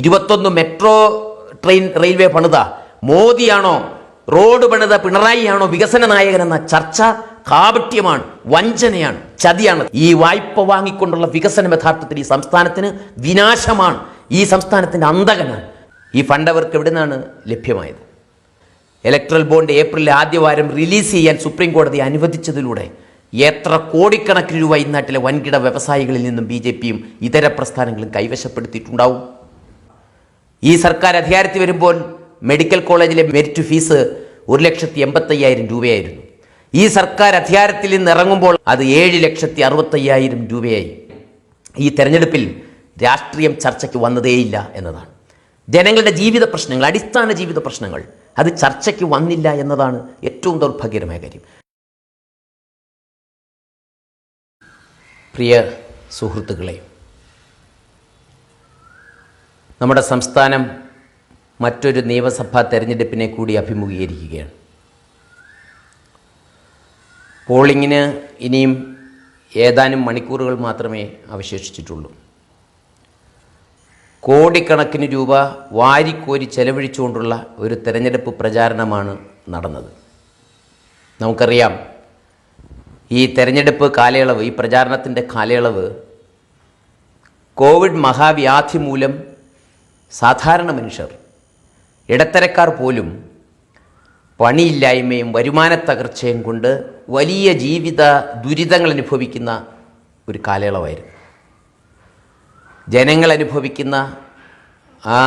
ഇരുപത്തൊന്ന് metro train railway പണിത. മോദിയാണോ road പണിത പിണറായിയാണോ വികസന നായകനെന്ന ചർച്ച കാപട്യമാണ് വഞ്ചനയാണ് ചതിയാണ്. ഈ വായ്പ വാങ്ങിക്കൊണ്ടുള്ള വികസനം യഥാർത്ഥത്തിൽ ഈ സംസ്ഥാനത്തിന് വിനാശമാണ് ഈ സംസ്ഥാനത്തിന്റെ അന്തകനാണ്. ഈ ഫണ്ട് അവർക്ക് എവിടെ നിന്നാണ് ലഭ്യമായത് ഇലക്ട്രൽ ബോണ്ട് ഏപ്രിൽ ആദ്യവാരം റിലീസ് ചെയ്യാൻ സുപ്രീം കോടതി അനുവദിച്ചതിലൂടെ എത്ര കോടിക്കണക്കിന് രൂപ ഈ നാട്ടിലെ വൻകിട വ്യവസായികളിൽ നിന്നും ബി ജെ പിയും ഇതര പ്രസ്ഥാനങ്ങളും കൈവശപ്പെടുത്തിയിട്ടുണ്ടാവും? ഈ സർക്കാർ അധികാരത്തിൽ വരുമ്പോൾ മെഡിക്കൽ കോളേജിലെ മെരിറ്റ് ഫീസ് ഒരു ലക്ഷത്തി എൺപത്തയ്യായിരം രൂപയായിരുന്നു. ഈ സർക്കാർ അധികാരത്തിൽ നിന്ന് ഇറങ്ങുമ്പോൾ അത് ഏഴ് ലക്ഷത്തി അറുപത്തയ്യായിരം രൂപയായി. ഈ തെരഞ്ഞെടുപ്പിൽ രാഷ്ട്രീയം ചർച്ചയ്ക്ക് വന്നതേയില്ല എന്നതാണ്. ജനങ്ങളുടെ ജീവിത പ്രശ്നങ്ങൾ അടിസ്ഥാന ജീവിത പ്രശ്നങ്ങൾ അത് ചർച്ചയ്ക്ക് വന്നില്ല എന്നതാണ് ഏറ്റവും ദൗർഭാഗ്യകരമായ കാര്യം. പ്രിയ സുഹൃത്തുക്കളെ നമ്മുടെ സംസ്ഥാനം മറ്റൊരു നിയമസഭാ തെരഞ്ഞെടുപ്പിനെ കൂടി അഭിമുഖീകരിക്കുകയാണ്. പോളിങ്ങിന് ഇനിയും ഏതാനും മണിക്കൂറുകൾ മാത്രമേ അവശേഷിച്ചിട്ടുള്ളൂ. കോടിക്കണക്കിന് രൂപ വാരിക്കോരി ചെലവഴിച്ചുകൊണ്ടുള്ള ഒരു തെരഞ്ഞെടുപ്പ് പ്രചാരണമാണ് നടന്നത്. നമുക്കറിയാം ഈ തെരഞ്ഞെടുപ്പ് കാലയളവ് ഈ പ്രചാരണത്തിന്റെ കാലയളവ് കോവിഡ് മഹാവ്യാധി മൂലം സാധാരണ മനുഷ്യർ ഇടത്തരക്കാർ പോലും പണിയില്ലായ്മയും വരുമാന തകർച്ചയും കൊണ്ട് വലിയ ജീവിത ദുരിതങ്ങൾ അനുഭവിക്കുന്ന ഒരു കാലയളവായിരുന്നു. ജനങ്ങൾ അനുഭവിക്കുന്ന ആ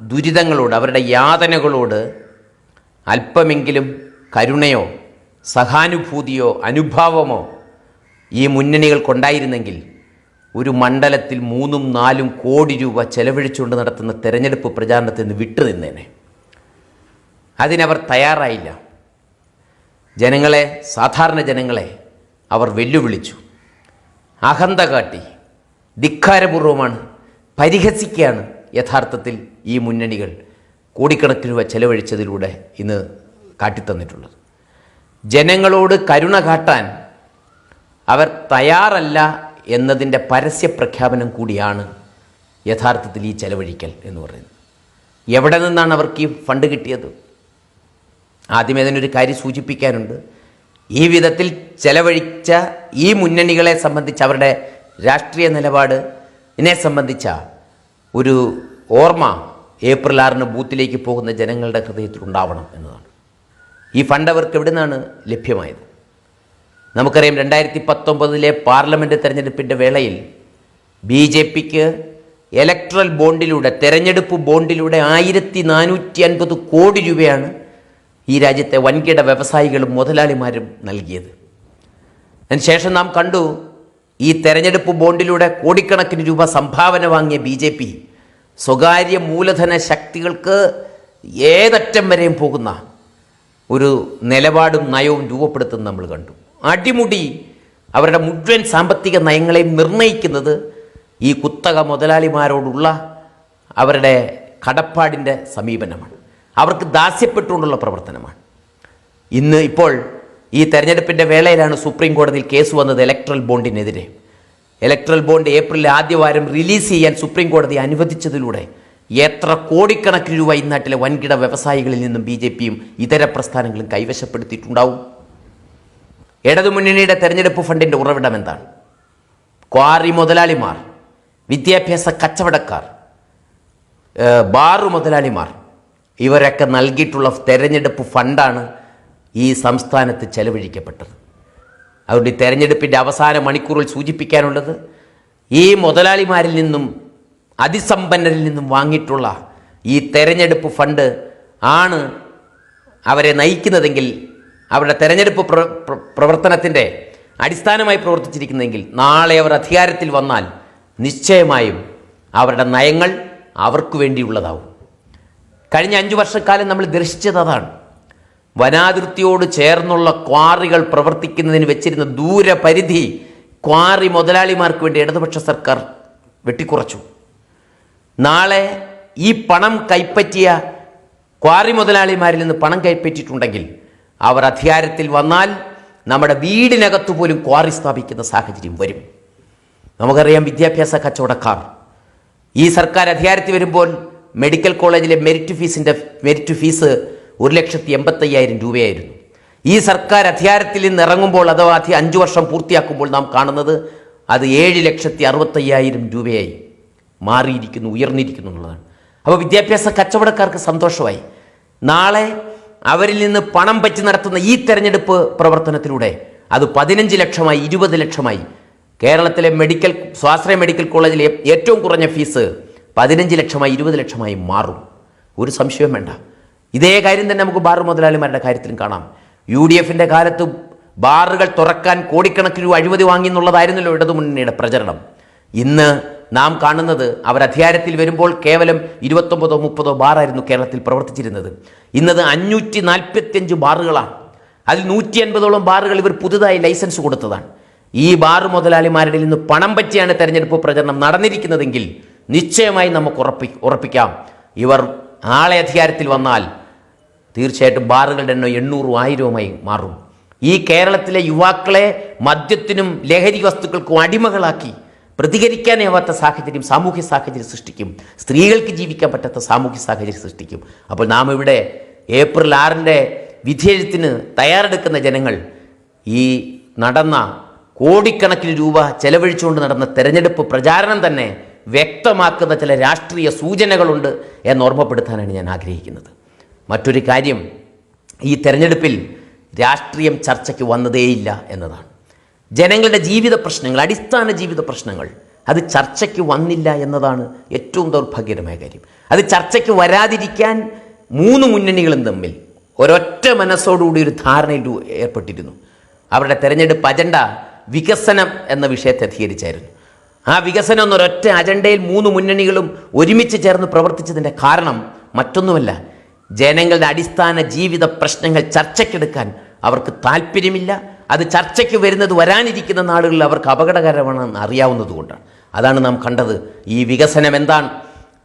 ദുരിതങ്ങളോട് അവരുടെ യാതനകളോട് അല്പമെങ്കിലും കരുണയോ സഹാനുഭൂതിയോ അനുഭാവമോ ഈ മുന്നണികൾക്കുണ്ടായിരുന്നെങ്കിൽ ഒരു മണ്ഡലത്തിൽ മൂന്നും നാലും കോടി രൂപ ചെലവഴിച്ചുകൊണ്ട് നടത്തുന്ന തെരഞ്ഞെടുപ്പ് പ്രചാരണത്തിൽ നിന്ന് വിട്ടുനിന്നേനെ അതിനവർ തയ്യാറായില്ല. ജനങ്ങളെ സാധാരണ ജനങ്ങളെ അവർ വെല്ലുവിളിച്ചു. അഹന്ത കാട്ടി ധിക്കാരപൂർവമാണ് പരിഹസിക്കുകയാണ് യഥാർത്ഥത്തിൽ ഈ മുന്നണികൾ കോടിക്കണക്കിന് രൂപ ചെലവഴിച്ചതിലൂടെ ഇന്ന് കാട്ടിത്തന്നിട്ടുള്ളത്. ജനങ്ങളോട് കരുണ കാട്ടാൻ അവർ തയ്യാറല്ല എന്നതിന്റെ പരസ്യ പ്രഖ്യാപനം കൂടിയാണ് യഥാർത്ഥത്തിൽ ഈ ചെലവഴിക്കൽ എന്ന് പറയുന്നത്. എവിടെ നിന്നാണ് അവർക്ക് ഈ ഫണ്ട് കിട്ടിയത്? ആദ്യമേ തന്നെ ഒരു കാര്യം സൂചിപ്പിക്കാനുണ്ട്. ഈ വിധത്തിൽ ചെലവഴിച്ച ഈ മുന്നണികളെ സംബന്ധിച്ച് അവരുടെ രാഷ്ട്രീയ നിലപാട് ഇതിനെ സംബന്ധിച്ച ഒരു ഓർമ്മ ഏപ്രിൽ ആറിന് ബൂത്തിലേക്ക് പോകുന്ന ജനങ്ങളുടെ ഹൃദയത്തിൽ ഉണ്ടാവണം എന്നതാണ്. ഈ ഫണ്ട് അവർക്ക് എവിടെ നിന്നാണ് ലഭ്യമായത്? നമുക്കറിയാം രണ്ടായിരത്തി പത്തൊമ്പതിലെ പാർലമെന്റ് തെരഞ്ഞെടുപ്പിന്റെ വേളയിൽ ബി ജെ പിക്ക് ഇലക്ട്രൽ ബോണ്ടിലൂടെ തെരഞ്ഞെടുപ്പ് ബോണ്ടിലൂടെ ആയിരത്തി നാനൂറ്റി അൻപത് കോടി രൂപയാണ് ഈ രാജ്യത്തെ വൻകിട വ്യവസായികളും മുതലാളിമാരും നൽകിയത്. അതിനുശേഷം നാം കണ്ടു ഈ തെരഞ്ഞെടുപ്പ് ബോണ്ടിലൂടെ കോടിക്കണക്കിന് രൂപ സംഭാവന വാങ്ങിയ ബി ജെ പി സ്വകാര്യ മൂലധന ശക്തികൾക്ക് ഏതറ്റം വരെയും പോകുന്ന ഒരു നിലപാടും നയവും രൂപപ്പെടുത്തുന്നത് നമ്മൾ കണ്ടു. അടിമുടി അവരുടെ മുഴുവൻ സാമ്പത്തിക നയങ്ങളെയും നിർണയിക്കുന്നത് ഈ കുത്തക മുതലാളിമാരോടുള്ള അവരുടെ കടപ്പാടിന്റെ സമീപനമാണ്. അവർക്ക് ദാസ്യപ്പെട്ടുകൊണ്ടുള്ള പ്രവർത്തനമാണ്. ഇന്ന് ഇപ്പോൾ ഈ തെരഞ്ഞെടുപ്പിന്റെ വേളയിലാണ് സുപ്രീം കോടതിയിൽ കേസ് വന്നത് ഇലക്ട്രൽ ബോണ്ടിനെതിരെ ഇലക്ട്രൽ ബോണ്ട് ഏപ്രിൽ ആദ്യവാരം റിലീസ് ചെയ്യാൻ സുപ്രീം കോടതി അനുവദിച്ചതിലൂടെ എത്ര കോടിക്കണക്കിന് രൂപ ഈ നാട്ടിലെ വൻകിട വ്യവസായികളിൽ നിന്നും ബി ജെ പിയും ഇതര പ്രസ്ഥാനങ്ങളും കൈവശപ്പെടുത്തിയിട്ടുണ്ടാവും? ഇടതുമുന്നണിയുടെ തെരഞ്ഞെടുപ്പ് ഫണ്ടിന്റെ ഉറവിടം എന്താണ് ക്വാറി മുതലാളിമാർ വിദ്യാഭ്യാസ കച്ചവടക്കാർ ബാറു മുതലാളിമാർ ഇവരൊക്കെ നൽകിയിട്ടുള്ള തെരഞ്ഞെടുപ്പ് ഫണ്ടാണ് ഈ സംസ്ഥാനത്ത് ചെലവഴിക്കപ്പെട്ടത്. അതുകൊണ്ട് ഈ തെരഞ്ഞെടുപ്പിന്റെ അവസാന മണിക്കൂറിൽ സൂചിപ്പിക്കാനുള്ളത് ഈ മുതലാളിമാരിൽ നിന്നും അതിസമ്പന്നരിൽ നിന്നും വാങ്ങിയിട്ടുള്ള ഈ തെരഞ്ഞെടുപ്പ് ഫണ്ട് ആണ് അവരെ നയിക്കുന്നതെങ്കിൽ അവരുടെ തെരഞ്ഞെടുപ്പ് പ്ര പ്ര- പ്രവർത്തനത്തിന്റെ അടിസ്ഥാനമായി പ്രവർത്തിച്ചിരിക്കുന്നതെങ്കിൽ നാളെ അവർ അധികാരത്തിൽ വന്നാൽ നിശ്ചയമായും അവരുടെ നയങ്ങൾ അവർക്ക് വേണ്ടിയുള്ളതാവും. കഴിഞ്ഞ അഞ്ചു വർഷക്കാലം നമ്മൾ ദർശിച്ചത് അതാണ്. വനാതിർത്തിയോട് ചേർന്നുള്ള ക്വാറികൾ പ്രവർത്തിക്കുന്നതിന് വെച്ചിരുന്ന ദൂരപരിധി ക്വാറി മുതലാളിമാർക്ക് വേണ്ടി ഇടതുപക്ഷ സർക്കാർ വെട്ടിക്കുറച്ചു. നാളെ ഈ പണം കൈപ്പറ്റിയ ക്വാറി മുതലാളിമാരിൽ നിന്ന് പണം കൈപ്പറ്റിയിട്ടുണ്ടെങ്കിൽ അവർ അധികാരത്തിൽ വന്നാൽ നമ്മുടെ വീടിനകത്തു പോലും ക്വാറി സ്ഥാപിക്കുന്ന സാഹചര്യം വരും. നമുക്കറിയാം വിദ്യാഭ്യാസ കച്ചവടക്കാർ. ഈ സർക്കാർ അധികാരത്തിൽ വരുമ്പോൾ മെഡിക്കൽ കോളേജിലെ മെരിറ്റ് ഫീസിന്റെ മെരിറ്റ് ഫീസ് ഒരു ലക്ഷത്തി എൺപത്തയ്യായിരം രൂപയായിരുന്നു. ഈ സർക്കാർ അധികാരത്തിൽ നിന്ന് ഇറങ്ങുമ്പോൾ അഥവാ അഞ്ചു വർഷം പൂർത്തിയാക്കുമ്പോൾ നാം കാണുന്നത് അത് ഏഴ് ലക്ഷത്തി അറുപത്തയ്യായിരം രൂപയായി മാറിയിരിക്കുന്നു ഉയർന്നിരിക്കുന്നു എന്നുള്ളതാണ്. അപ്പോൾ വിദ്യാഭ്യാസ കച്ചവടക്കാർക്ക് സന്തോഷമായി. നാളെ അവരിൽ നിന്ന് പണം പറ്റി നടത്തുന്ന ഈ തെരഞ്ഞെടുപ്പ് പ്രവർത്തനത്തിലൂടെ അത് പതിനഞ്ച് ലക്ഷമായി ഇരുപത് ലക്ഷമായി. കേരളത്തിലെ മെഡിക്കൽ സ്വാശ്രയ മെഡിക്കൽ കോളേജിലെ ഏറ്റവും കുറഞ്ഞ ഫീസ് പതിനഞ്ച് ലക്ഷമായി ഇരുപത് ലക്ഷമായി മാറും. ഒരു സംശയം വേണ്ട. ഇതേ കാര്യം തന്നെ നമുക്ക് ബാർ മുതലാളിമാരുടെ കാര്യത്തിലും കാണാം. യു ഡി എഫിന്റെ കാലത്ത് ബാറുകൾ തുറക്കാൻ കോടിക്കണക്കിന് അഴിമതി വാങ്ങി എന്നുള്ളതായിരുന്നല്ലോ ഇടതുമുന്നണിയുടെ പ്രചരണം. ഇന്ന് നാം കാണുന്നത് അവർ അധികാരത്തിൽ വരുമ്പോൾ കേവലം ഇരുപത്തൊമ്പതോ മുപ്പതോ ബാറായിരുന്നു കേരളത്തിൽ പ്രവർത്തിച്ചിരുന്നത്. ഇന്നത് അഞ്ഞൂറ്റി നാൽപ്പത്തിയഞ്ച് ബാറുകളാണ്. അതിൽ നൂറ്റി അൻപതോളം ബാറുകൾ ഇവർ പുതുതായി ലൈസൻസ് കൊടുത്തതാണ്. ഈ ബാർ മുതലാളിമാരുടെ നിന്ന് പണം പറ്റിയാണ് തെരഞ്ഞെടുപ്പ് പ്രചരണം നടന്നിരിക്കുന്നതെങ്കിൽ നിശ്ചയമായി നമുക്ക് ഉറപ്പി ഉറപ്പിക്കാം. ഇവർ നാളെ അധികാരത്തിൽ വന്നാൽ തീർച്ചയായിട്ടും ബാറുകളുടെ എണ്ണം എണ്ണൂറും ആയിരവുമായി മാറും. ഈ കേരളത്തിലെ യുവാക്കളെ മദ്യത്തിനും ലഹരി വസ്തുക്കൾക്കും അടിമകളാക്കി പ്രതികരിക്കാനാവാത്ത സാഹചര്യം സാമൂഹ്യ സാഹചര്യം സൃഷ്ടിക്കും. സ്ത്രീകൾക്ക് ജീവിക്കാൻ പറ്റാത്ത സാമൂഹ്യ സാഹചര്യം സൃഷ്ടിക്കും. അപ്പോൾ നാം ഇവിടെ ഏപ്രിൽ ആറിന്റെ വിധിയെഴുത്തിന് തയ്യാറെടുക്കുന്ന ജനങ്ങൾ ഈ നടന്ന കോടിക്കണക്കിന് രൂപ ചെലവഴിച്ചുകൊണ്ട് നടന്ന തെരഞ്ഞെടുപ്പ് പ്രചാരണം തന്നെ വ്യക്തമാക്കുന്ന ചില രാഷ്ട്രീയ സൂചനകളുണ്ട് എന്ന് ഓർമ്മപ്പെടുത്താനാണ് ഞാൻ ആഗ്രഹിക്കുന്നത്. മറ്റൊരു കാര്യം ഈ തെരഞ്ഞെടുപ്പിൽ രാഷ്ട്രീയം ചർച്ചയ്ക്ക് വന്നതേയില്ല എന്നതാണ്. ജനങ്ങളുടെ ജീവിത പ്രശ്നങ്ങൾ അടിസ്ഥാന ജീവിത പ്രശ്നങ്ങൾ അത് ചർച്ചയ്ക്ക് വന്നില്ല എന്നതാണ് ഏറ്റവും ദൗർഭാഗ്യകരമായ കാര്യം. അത് ചർച്ചയ്ക്ക് വരാതിരിക്കാൻ മൂന്ന് മുന്നണികളും തമ്മിൽ ഒരൊറ്റ മനസ്സോടുകൂടി ഒരു ധാരണയിൽ ഏർപ്പെട്ടിരുന്നു. അവരുടെ തെരഞ്ഞെടുപ്പ് അജണ്ട വികസനം എന്ന വിഷയത്തെ അധികരിച്ചായിരുന്നു. ആ വികസനം എന്നൊരൊറ്റ അജണ്ടയിൽ മൂന്ന് മുന്നണികളും ഒരുമിച്ച് ചേർന്ന് പ്രവർത്തിച്ചതിന്റെ കാരണം മറ്റൊന്നുമല്ല ജനങ്ങളുടെ അടിസ്ഥാന ജീവിത പ്രശ്നങ്ങൾ ചർച്ചയ്ക്കെടുക്കാൻ അവർക്ക് താല്പര്യമില്ല അത് ചർച്ചയ്ക്ക് വരുന്നത് വരാനിരിക്കുന്ന നാളുകളിൽ അവർക്ക് അപകടകരമാണെന്ന് അറിയാവുന്നതുകൊണ്ടാണ് അതാണ് നാം കണ്ടത്. ഈ വികസനം എന്താണ്?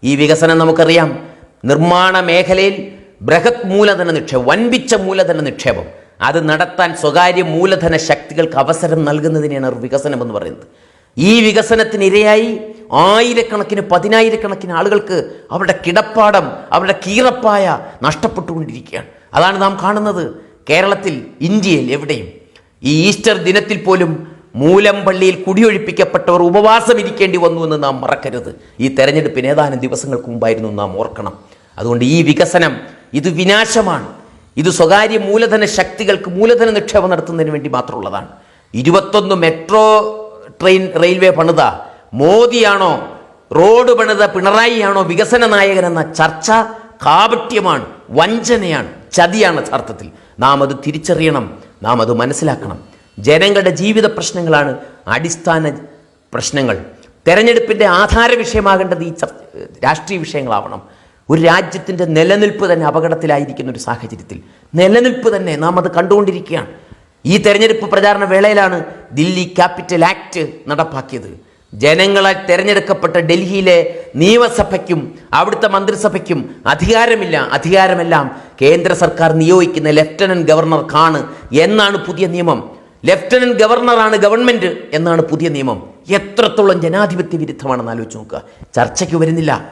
ഈ വികസനം നമുക്കറിയാം. നിർമ്മാണ മേഖലയിൽ ബൃഹത് മൂലധന നിക്ഷേപം വൻപിച്ച മൂലധന നിക്ഷേപം. അത് നടത്താൻ സ്വകാര്യ മൂലധന ശക്തികൾക്ക് അവസരം നൽകുന്നതിനെയാണ് വികസനം എന്ന് പറയുന്നത്. ഈ വികസനത്തിനിരയായി ആയിരക്കണക്കിന് പതിനായിരക്കണക്കിന് ആളുകൾക്ക് അവരുടെ കിടപ്പാടം അവരുടെ കീറപ്പായ നഷ്ടപ്പെട്ടുകൊണ്ടിരിക്കുകയാണ്. അതാണ് നാം കാണുന്നത്. കേരളത്തിൽ ഇന്ത്യയിൽ എവിടെയും ഈ ഈസ്റ്റർ ദിനത്തിൽ പോലും മൂലം പള്ളിയിൽ കുടിയൊഴിപ്പിക്കപ്പെട്ടവർ ഉപവാസം ഇരിക്കേണ്ടി വന്നു എന്ന് നാം മറക്കരുത്. ഈ തെരഞ്ഞെടുപ്പിന് ഏതാനും ദിവസങ്ങൾക്ക് മുമ്പായിരുന്നു നാം ഓർക്കണം. അതുകൊണ്ട് ഈ വികസനം ഇത് വിനാശമാണ്. ഇത് സ്വകാര്യ മൂലധന ശക്തികൾക്ക് മൂലധന നിക്ഷേപം നടത്തുന്നതിന് വേണ്ടി മാത്രമുള്ളതാണ്. ഇരുപത്തൊന്ന് മെട്രോ ട്രെയിൻ റെയിൽവേ പണിത മോദിയാണോ റോഡ് പണിത പിണറായിയാണോ വികസന നായകൻ എന്ന ചർച്ച കാപട്യമാണ് വഞ്ചനയാണ് ചതിയാണ് യഥാർത്ഥത്തിൽ. നാം അത് തിരിച്ചറിയണം. നാം അത് മനസ്സിലാക്കണം. ജനങ്ങളുടെ ജീവിത പ്രശ്നങ്ങളാണ് അടിസ്ഥാന പ്രശ്നങ്ങൾ. തെരഞ്ഞെടുപ്പിന്റെ ആധാര വിഷയമാകേണ്ടത് ഈ രാഷ്ട്രീയ വിഷയങ്ങളാവണം. ഒരു രാജ്യത്തിന്റെ നിലനിൽപ്പ് തന്നെ അപകടത്തിലായിരിക്കുന്ന ഒരു സാഹചര്യത്തിൽ. നിലനിൽപ്പ് തന്നെ നാം അത് കണ്ടുകൊണ്ടിരിക്കുകയാണ്. ഈ തെരഞ്ഞെടുപ്പ് പ്രചാരണ വേളയിലാണ് ദില്ലി ക്യാപിറ്റൽ ആക്ട് നടപ്പാക്കിയത്. ജനങ്ങളാൽ തിരഞ്ഞെടുക്കപ്പെട്ട ഡൽഹിയിലെ നിയമസഭയ്ക്കും അവിടുത്തെ മന്ത്രിസഭയ്ക്കും അധികാരമില്ല. അധികാരമെല്ലാം കേന്ദ്ര സർക്കാർ നിയോഗിക്കുന്ന ലഫ്റ്റനന്റ് ഗവർണർക്കാണ് എന്നാണ് പുതിയ നിയമം. ലഫ്റ്റനന്റ് ഗവർണറാണ് ഗവൺമെന്റ് എന്നാണ് പുതിയ നിയമം. എത്രത്തോളം ജനാധിപത്യ വിരുദ്ധമാണെന്ന് ആലോചിച്ച് നോക്കുക. ചർച്ചയ്ക്ക് വരുന്നില്ല.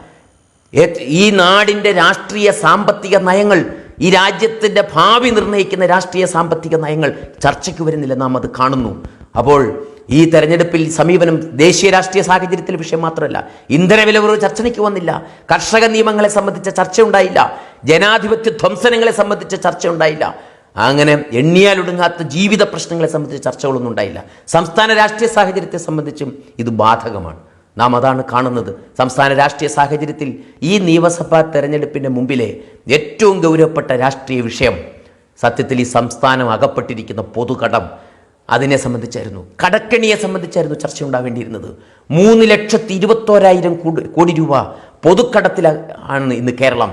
ഈ നാടിന്റെ രാഷ്ട്രീയ സാമ്പത്തിക നയങ്ങൾ ഈ രാജ്യത്തിന്റെ ഭാവി നിർണയിക്കുന്ന രാഷ്ട്രീയ സാമ്പത്തിക നയങ്ങൾ ചർച്ചയ്ക്ക് വരുന്നില്ല. നാം അത് കാണുന്നു. അപ്പോൾ ഈ തെരഞ്ഞെടുപ്പിൽ സമീപനം ദേശീയ രാഷ്ട്രീയ സാഹചര്യത്തിലെ വിഷയം മാത്രമല്ല ഇന്ധന വില കുറവ് ചർച്ചയ്ക്ക് വന്നില്ല കർഷക നിയമങ്ങളെ സംബന്ധിച്ച ചർച്ച ഉണ്ടായില്ല ജനാധിപത്യ ധ്വംസനങ്ങളെ സംബന്ധിച്ച ചർച്ച ഉണ്ടായില്ല അങ്ങനെ എണ്ണിയാലൊടുങ്ങാത്ത ജീവിത പ്രശ്നങ്ങളെ സംബന്ധിച്ച ചർച്ചകളൊന്നും ഉണ്ടായില്ല. സംസ്ഥാന രാഷ്ട്രീയ സാഹചര്യത്തെ സംബന്ധിച്ചും ഇത് ബാധകമാണ്. നാം അതാണ് കാണുന്നത്. സംസ്ഥാന രാഷ്ട്രീയ സാഹചര്യത്തിൽ ഈ നിയമസഭാ തെരഞ്ഞെടുപ്പിന്റെ മുമ്പിലെ ഏറ്റവും ഗൗരവപ്പെട്ട രാഷ്ട്രീയ വിഷയം സത്യത്തിൽ ഈ സംസ്ഥാനം അകപ്പെട്ടിരിക്കുന്ന പൊതുകടം അതിനെ സംബന്ധിച്ചായിരുന്നു. കടക്കണിയെ സംബന്ധിച്ചായിരുന്നു ചർച്ച ഉണ്ടാവേണ്ടിയിരുന്നത് മൂന്ന് ലക്ഷത്തി ഇരുപത്തോരായിരം കോടി രൂപ പൊതുക്കടത്തിലാണ് ഇന്ന് കേരളം.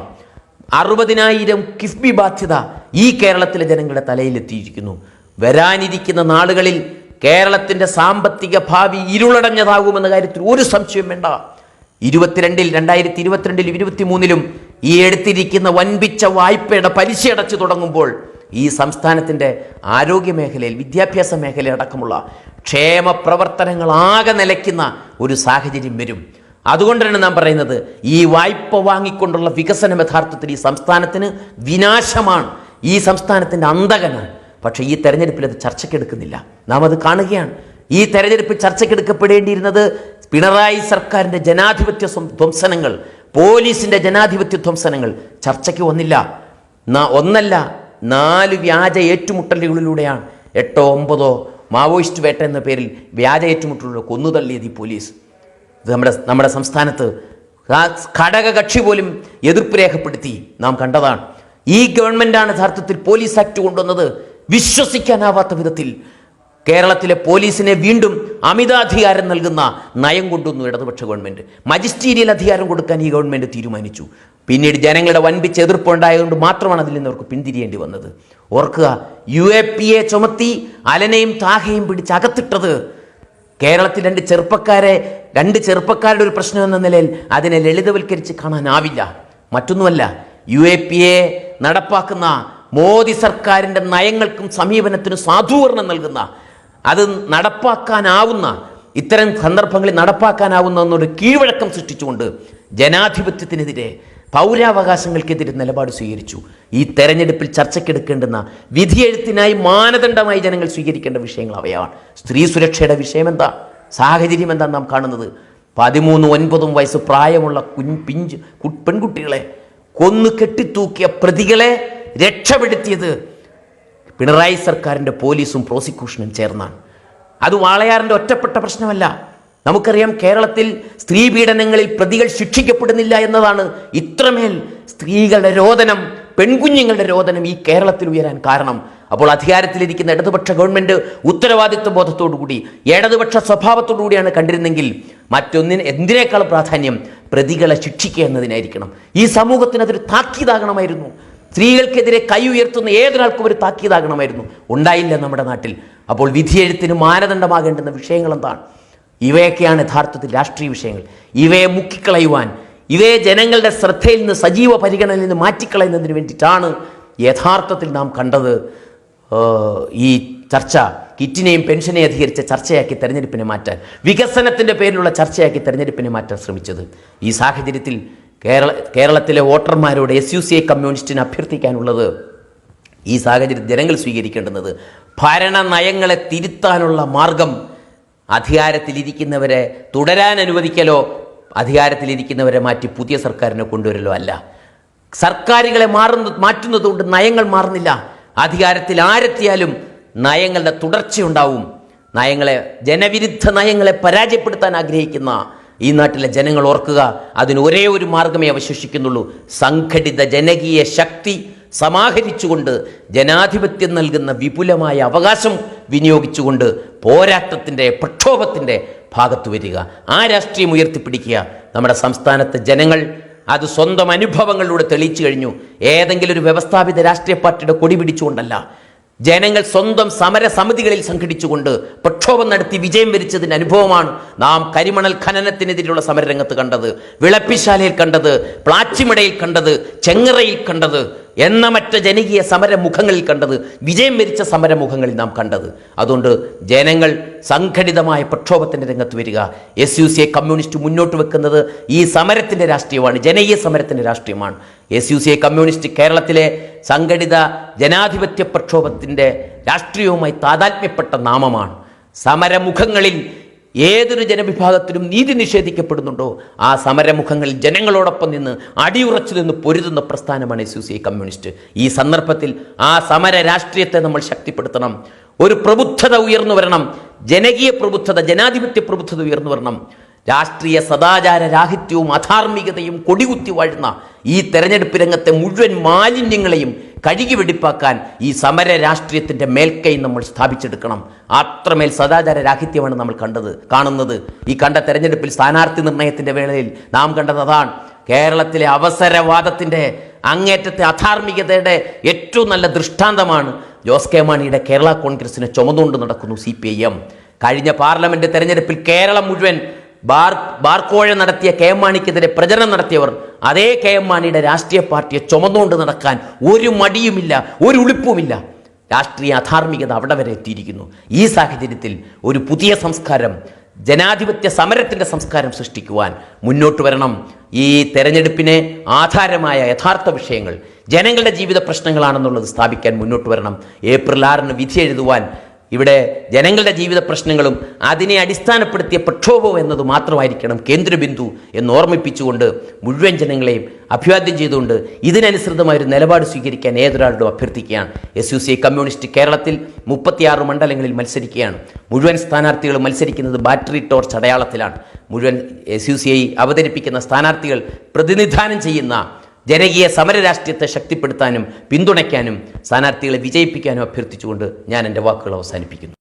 അറുപതിനായിരം കിഫ്ബി ബാധ്യത ഈ കേരളത്തിലെ ജനങ്ങളുടെ തലയിലെത്തിയിരിക്കുന്നു. വരാനിരിക്കുന്ന നാളുകളിൽ കേരളത്തിന്റെ സാമ്പത്തിക ഭാവി ഇരുളടഞ്ഞതാകുമെന്ന കാര്യത്തിൽ ഒരു സംശയം വേണ്ട. ഇരുപത്തിരണ്ടിൽ രണ്ടായിരത്തി ഇരുപത്തിരണ്ടിൽ ഇരുപത്തി മൂന്നിലും ഈ എടുത്തിരിക്കുന്ന വൻപിച്ച വായ്പയുടെ പലിശ അടച്ചു തുടങ്ങുമ്പോൾ ഈ സംസ്ഥാനത്തിന്റെ ആരോഗ്യ മേഖലയിൽ വിദ്യാഭ്യാസ മേഖലയിൽ അടക്കമുള്ള ക്ഷേമ പ്രവർത്തനങ്ങളാകെ നിലയ്ക്കുന്ന ഒരു സാഹചര്യം വരും. അതുകൊണ്ടാണ് നാം പറയുന്നത് ഈ വായ്പ വാങ്ങിക്കൊണ്ടുള്ള വികസനം യഥാർത്ഥത്തിൽ ഈ സംസ്ഥാനത്തിന് വിനാശമാണ്. ഈ സംസ്ഥാനത്തിന്റെ അന്തകനാണ്. പക്ഷേ ഈ തെരഞ്ഞെടുപ്പിൽ അത് ചർച്ചയ്ക്കെടുക്കുന്നില്ല. നാം അത് കാണുകയാണ്. ഈ തെരഞ്ഞെടുപ്പിൽ ചർച്ചയ്ക്കെടുക്കപ്പെടേണ്ടിയിരുന്നത് പിണറായി സർക്കാരിന്റെ ജനാധിപത്യ ധ്വംസനങ്ങൾ പോലീസിന്റെ ജനാധിപത്യ ധ്വംസനങ്ങൾ ചർച്ചയ്ക്ക് വന്നില്ല. ഒന്നല്ല നാല് വ്യാജ ഏറ്റുമുട്ടലുകളിലൂടെയാണ്. എട്ടോ ഒമ്പതോ മാവോയിസ്റ്റ് വേട്ട എന്ന പേരിൽ വ്യാജ ഏറ്റുമുട്ടലുകൾ കൊന്നുതള്ളിയത് ഈ പോലീസ്. ഇത് നമ്മുടെ നമ്മുടെ സംസ്ഥാനത്ത് ഘടകകക്ഷി പോലും എതിർപ്പ് രേഖപ്പെടുത്തി നാം കണ്ടതാണ്. ഈ ഗവൺമെന്റാണ് യഥാർത്ഥത്തിൽ പോലീസ് ആക്ട് കൊണ്ടുവന്നത്. വിശ്വസിക്കാനാവാത്ത വിധത്തിൽ കേരളത്തിലെ പോലീസിനെ വീണ്ടും അമിതാധികാരം നൽകുന്ന നയം കൊണ്ടുവന്നു ഇടതുപക്ഷ ഗവൺമെന്റ് മജിസ്റ്റീരിയൽ അധികാരം കൊടുക്കാൻ ഈ ഗവൺമെന്റ് തീരുമാനിച്ചു. പിന്നീട് ജനങ്ങളുടെ വൻപിച്ച് എതിർപ്പുണ്ടായതുകൊണ്ട് മാത്രമാണ് അതിൽ നിന്ന് അവർക്ക് പിന്തിരിയേണ്ടി വന്നത്. ഓർക്കുക യു എ പി എ ചുമത്തി അലനെയും താഹയും പിടിച്ച് അകത്തിട്ടത് കേരളത്തിൽ രണ്ട് ചെറുപ്പക്കാരെ രണ്ട് ചെറുപ്പക്കാരുടെ ഒരു പ്രശ്നം എന്ന നിലയിൽ അതിനെ ലളിതവൽക്കരിച്ച് കാണാനാവില്ല. മറ്റൊന്നുമല്ല യു എ പി എ നടപ്പാക്കുന്ന മോദി സർക്കാരിന്റെ നയങ്ങൾക്കും സമീപനത്തിനും സാധൂകരണം നൽകുന്ന അത് നടപ്പാക്കാനാവുന്ന ഇത്തരം സന്ദർഭങ്ങളിൽ നടപ്പാക്കാനാവുന്ന എന്നൊരു കീഴ്വഴക്കം സൃഷ്ടിച്ചുകൊണ്ട് ജനാധിപത്യത്തിനെതിരെ പൗരാവകാശങ്ങൾക്കെതിരെ നിലപാട് സ്വീകരിച്ചു. ഈ തെരഞ്ഞെടുപ്പിൽ ചർച്ചയ്ക്കെടുക്കേണ്ടുന്ന വിധിയെഴുത്തിനായി മാനദണ്ഡമായി ജനങ്ങൾ സ്വീകരിക്കേണ്ട വിഷയങ്ങൾ അവയാണ്. സ്ത്രീ സുരക്ഷയുടെ വിഷയം എന്താ സാഹചര്യം എന്താ നാം കാണുന്നത്? പതിമൂന്ന് ഒൻപതും വയസ്സ് പ്രായമുള്ള കുൻ പിഞ്ച് പെൺകുട്ടികളെ കൊന്നു കെട്ടിത്തൂക്കിയ പ്രതികളെ രക്ഷപ്പെടുത്തിയത് പിണറായി സർക്കാരിന്റെ പോലീസും പ്രോസിക്യൂഷനും ചേർന്നാണ്. അത് വാളയാറിന്റെ ഒറ്റപ്പെട്ട പ്രശ്നമല്ല. നമുക്കറിയാം കേരളത്തിൽ സ്ത്രീ പീഡനങ്ങളിൽ പ്രതികൾ ശിക്ഷിക്കപ്പെടുന്നില്ല എന്നതാണ് ഇത്രമേൽ സ്ത്രീകളുടെ രോദനം പെൺകുഞ്ഞുങ്ങളുടെ രോദനം ഈ കേരളത്തിൽ ഉയരാൻ കാരണം. അപ്പോൾ അധികാരത്തിലിരിക്കുന്ന ഇടതുപക്ഷ ഗവൺമെന്റ് ഉത്തരവാദിത്വ ബോധത്തോടുകൂടി ഇടതുപക്ഷ സ്വഭാവത്തോടുകൂടിയാണ് കണ്ടിരുന്നെങ്കിൽ മറ്റൊന്നിന് എന്തിനേക്കാൾ പ്രാധാന്യം പ്രതികളെ ശിക്ഷിക്കുക എന്നതിനായിരിക്കണം. ഈ സമൂഹത്തിന് അതൊരു താക്കീതാകണമായിരുന്നു. സ്ത്രീകൾക്കെതിരെ കൈ ഉയർത്തുന്ന ഏതൊരാൾക്കും ഒരു താക്കീതാകണമായിരുന്നു. ഉണ്ടായില്ല നമ്മുടെ നാട്ടിൽ. അപ്പോൾ വിധിയെഴുത്തിന് മാനദണ്ഡമാകേണ്ടുന്ന വിഷയങ്ങൾ എന്താണ് ഇവയൊക്കെയാണ് യഥാർത്ഥത്തിൽ രാഷ്ട്രീയ വിഷയങ്ങൾ. ഇവയെ മുക്കിക്കളയുവാൻ ഇവയെ ജനങ്ങളുടെ ശ്രദ്ധയിൽ നിന്ന് സജീവ പരിഗണനയിൽ നിന്ന് മാറ്റിക്കളയുന്നതിന് വേണ്ടിയിട്ടാണ് യഥാർത്ഥത്തിൽ നാം കണ്ടത് ഈ ചർച്ച. കിറ്റിനെയും പെൻഷനെയും അധികരിച്ച ചർച്ചയാക്കി തെരഞ്ഞെടുപ്പിനെ മാറ്റാൻ വികസനത്തിന്റെ പേരിലുള്ള ചർച്ചയാക്കി തെരഞ്ഞെടുപ്പിനെ മാറ്റാൻ ശ്രമിച്ചത്. ഈ സാഹചര്യത്തിൽ കേരള കേരളത്തിലെ വോട്ടർമാരോട് എസ് യു സി ഐ കമ്മ്യൂണിസ്റ്റിന് അഭ്യർത്ഥിക്കാനുള്ളത് ഈ സാഹചര്യത്തിൽ ജനങ്ങൾ സ്വീകരിക്കേണ്ടുന്നത് ഭരണ നയങ്ങളെ തിരുത്താനുള്ള മാർഗം അധികാരത്തിലിരിക്കുന്നവരെ തുടരാൻ അനുവദിക്കലോ അധികാരത്തിലിരിക്കുന്നവരെ മാറ്റി പുതിയ സർക്കാരിനെ കൊണ്ടുവരലോ അല്ല. സർക്കാരുകളെ മാറുന്ന മാറ്റുന്നതുകൊണ്ട് നയങ്ങൾ മാറുന്നില്ല. അധികാരത്തിൽ ആരെത്തിയാലും നയങ്ങളുടെ തുടർച്ചയുണ്ടാവും. നയങ്ങളെ ജനവിരുദ്ധ നയങ്ങളെ പരാജയപ്പെടുത്താൻ ആഗ്രഹിക്കുന്ന ഈ നാട്ടിലെ ജനങ്ങൾ ഓർക്കുക അതിന് ഒരേ ഒരു മാർഗമേ അവശേഷിക്കുന്നുള്ളൂ. സംഘടിത ജനകീയ ശക്തി സമാഹരിച്ചുകൊണ്ട് ജനാധിപത്യം നൽകുന്ന വിപുലമായ അവകാശം വിനിയോഗിച്ചുകൊണ്ട് പോരാട്ടത്തിന്റെ പ്രക്ഷോഭത്തിന്റെ ഭാഗത്ത് വരിക. ആ രാഷ്ട്രീയം ഉയർത്തിപ്പിടിക്കുക. നമ്മുടെ സംസ്ഥാനത്തെ ജനങ്ങൾ അത് സ്വന്തം അനുഭവങ്ങളിലൂടെ തെളിയിച്ചു കഴിഞ്ഞു. ഏതെങ്കിലും ഒരു വ്യവസ്ഥാപിത രാഷ്ട്രീയ പാർട്ടിയുടെ കൊടി പിടിച്ചുകൊണ്ടല്ല ജനങ്ങൾ സ്വന്തം സമര സമിതികളിൽ സംഘടിച്ചുകൊണ്ട് പ്രക്ഷോഭം നടത്തി വിജയം വരിച്ചതിന്റെ അനുഭവമാണ് നാം കരിമണൽ ഖനനത്തിനെതിരെയുള്ള സമരരംഗത്ത് കണ്ടത് വിളപ്പിശാലയിൽ കണ്ടത് പ്ലാച്ചിമടയിൽ കണ്ടത് ചെങ്ങറയിൽ കണ്ടത്. എണ്ണമറ്റ ജനകീയ സമരമുഖങ്ങളിൽ കണ്ടത് വിജയം വരിച്ച സമരമുഖങ്ങളിൽ നാം കണ്ടത്. അതുകൊണ്ട് ജനങ്ങൾ സംഘടിതമായ പ്രക്ഷോഭത്തിന്റെ രംഗത്ത് വരിക. S U C A communist മുന്നോട്ട് വെക്കുന്നത് ഈ സമരത്തിന്റെ രാഷ്ട്രീയമാണ് ജനകീയ സമരത്തിന്റെ രാഷ്ട്രീയമാണ്. S U C A communist കേരളത്തിലെ സംഘടിത ജനാധിപത്യ പ്രക്ഷോഭത്തിന്റെ രാഷ്ട്രീയവുമായി താതാത്മ്യപ്പെട്ട നാമമാണ്. സമരമുഖങ്ങളിൽ ഏതൊരു ജനവിഭാഗത്തിലും നീതി നിഷേധിക്കപ്പെടുന്നുണ്ടോ? ആ സമരമുഖങ്ങളിൽ ജനങ്ങളോടൊപ്പം നിന്ന് അടിയുറച്ചു നിന്ന് പൊരുതുന്ന പ്രസ്ഥാനമാണ് എസ് കമ്മ്യൂണിസ്റ്റ്. ഈ സന്ദർഭത്തിൽ ആ സമര രാഷ്ട്രീയത്തെ നമ്മൾ ശക്തിപ്പെടുത്തണം. ഒരു പ്രബുദ്ധത ഉയർന്നു വരണം. ജനകീയ പ്രബുദ്ധത ജനാധിപത്യ പ്രബുദ്ധത ഉയർന്നു വരണം. രാഷ്ട്രീയ സദാചാര രാഹിത്യവും അധാർമികതയും കൊടികുത്തി വാഴുന്ന ഈ തെരഞ്ഞെടുപ്പ് രംഗത്തെ മുഴുവൻ മാലിന്യങ്ങളെയും കഴുകി വെടിപ്പാക്കാൻ ഈ സമര രാഷ്ട്രീയത്തിന്റെ മേൽക്കൈ നമ്മൾ സ്ഥാപിച്ചെടുക്കണം. അത്രമേൽ സദാചാര രാഹിത്യമാണ് നമ്മൾ കണ്ടത് കാണുന്നത്. ഈ കണ്ട തെരഞ്ഞെടുപ്പിൽ സ്ഥാനാർത്ഥി നിർണയത്തിന്റെ വേളയിൽ നാം കണ്ടതാണ് കേരളത്തിലെ അവസരവാദത്തിന്റെ അങ്ങേറ്റത്തെ അധാർമികതയുടെ ഏറ്റവും നല്ല ദൃഷ്ടാന്തമാണ് ജോസ് കെ മാണിയുടെ കേരള കോൺഗ്രസിനെ ചുമതുകൊണ്ട് നടക്കുന്നു സി കഴിഞ്ഞ പാർലമെന്റ് തെരഞ്ഞെടുപ്പിൽ കേരളം മുഴുവൻ ബാർ ബാർക്കോഴ നടത്തിയ കെ എം മാണിക്കെതിരെ പ്രചരണം നടത്തിയവർ അതേ കെ എം മാണിയുടെ രാഷ്ട്രീയ പാർട്ടിയെ ചുമന്നുകൊണ്ട് നടക്കാൻ ഒരു മടിയുമില്ല ഒരു ഉളിപ്പുമില്ല. രാഷ്ട്രീയ അധാർമികത അവിടെ വരെ എത്തിയിരിക്കുന്നു. ഈ സാഹചര്യത്തിൽ ഒരു പുതിയ സംസ്കാരം ജനാധിപത്യ സമരത്തിന്റെ സംസ്കാരം സൃഷ്ടിക്കുവാൻ മുന്നോട്ട് വരണം. ഈ തെരഞ്ഞെടുപ്പിനെ ആധാരമായ യഥാർത്ഥ വിഷയങ്ങൾ ജനങ്ങളുടെ ജീവിത പ്രശ്നങ്ങളാണെന്നുള്ളത് സ്ഥാപിക്കാൻ മുന്നോട്ട് വരണം. ഏപ്രിൽ ആറിന് വിധി എഴുതുവാൻ ഇവിടെ ജനങ്ങളുടെ ജീവിത പ്രശ്നങ്ങളും അതിനെ അടിസ്ഥാനപ്പെടുത്തിയ പ്രക്ഷോഭവും എന്നത് മാത്രമായിരിക്കണം കേന്ദ്രബിന്ദു എന്ന് ഓർമ്മിപ്പിച്ചുകൊണ്ട് മുഴുവൻ ജനങ്ങളെയും അഭിവാദ്യം ചെയ്തുകൊണ്ട് ഇതിനനുസൃതമായ ഒരു നിലപാട് സ്വീകരിക്കാൻ ഏതൊരാളോടും അഭ്യർത്ഥിക്കുകയാണ്. എസ് യു സി കമ്മ്യൂണിസ്റ്റ് കേരളത്തിൽ മുപ്പത്തിയാറ് മണ്ഡലങ്ങളിൽ മത്സരിക്കുകയാണ്. മുഴുവൻ സ്ഥാനാർത്ഥികളും മത്സരിക്കുന്നത് ബാറ്ററി ടോർച്ച് അടയാളത്തിലാണ്. മുഴുവൻ എസ് യു സി ഐ അവതരിപ്പിക്കുന്ന സ്ഥാനാർത്ഥികൾ പ്രതിനിധാനം ചെയ്യുന്ന ജനകീയ സമര രാഷ്ട്രീയത്തെ ശക്തിപ്പെടുത്താനും പിന്തുണയ്ക്കാനും സ്ഥാനാർത്ഥികളെ വിജയിപ്പിക്കാനും അഭ്യർത്ഥിച്ചുകൊണ്ട് ഞാൻ എന്റെ വാക്കുകൾ അവസാനിപ്പിക്കുന്നു.